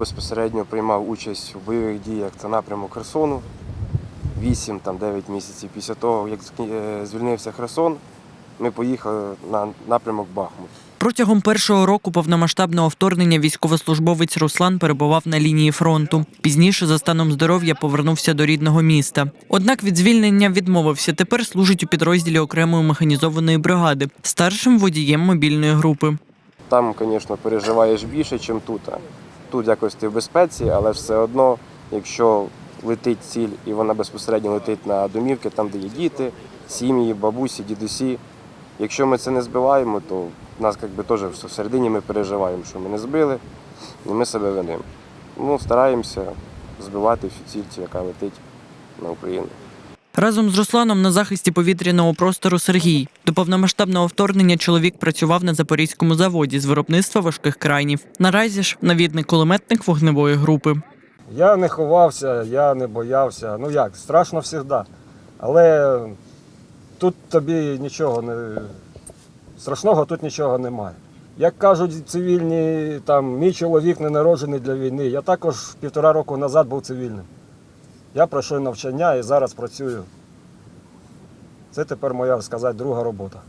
Безпосередньо приймав участь у бойових діях це напрямок Херсону. 8-9 місяців після того, як е, звільнився Херсон, ми поїхали на напрямок Бахмут. Протягом першого року повномасштабного вторгнення військовослужбовець Руслан перебував на лінії фронту. Пізніше за станом здоров'я повернувся до рідного міста. Однак від звільнення відмовився. Тепер служить у підрозділі окремої механізованої бригади, старшим водієм мобільної групи. Там, звісно, переживаєш більше, ніж тут. Тут якось ти в безпеці, але все одно, якщо летить ціль і вона безпосередньо летить на домівки, там, де є діти, сім'ї, бабусі, дідусі. Якщо ми це не збиваємо, то нас якби теж всередині ми переживаємо, що ми не збили, і ми себе винимо. Ну, стараємося збивати всю ціль, яка летить на Україну. Разом з Русланом на захисті повітряного простору Сергій. До повномасштабного вторгнення чоловік працював на запорізькому заводі з виробництва важких крайнів. Наразі ж навідник кулеметник вогневої групи. Я не ховався, я не боявся. Ну як, страшно завжди. Але тут тобі нічого не. Страшного тут нічого немає. Як кажуть цивільні, там, мій чоловік не народжений для війни. Я також півтора року назад був цивільним. Я пройшов навчання і зараз працюю. Це тепер моя, сказати, друга робота.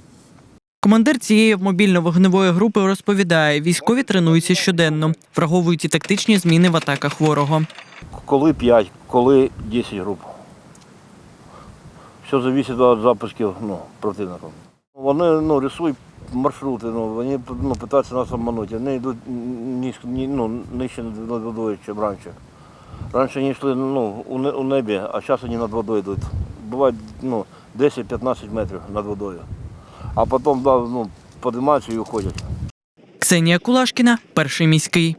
Командир цієї мобільно-вогневої групи розповідає, військові тренуються щоденно, враховують і тактичні зміни в атаках ворога. Коли 5, коли 10 груп. Все залежить від запусків ну, противника. Вони ну, рисують маршрути, ну, вони ну, намагаються нас обманути. Вони йдуть ні, ну, нижче над водою, ніж раніше. Раніше вони йшли ну, у, небі, а зараз вони над водою йдуть. Буває ну, 10-15 метрів над водою. А потім да, ну, підіймаються і уходять. Ксенія Кулашкіна, перший міський.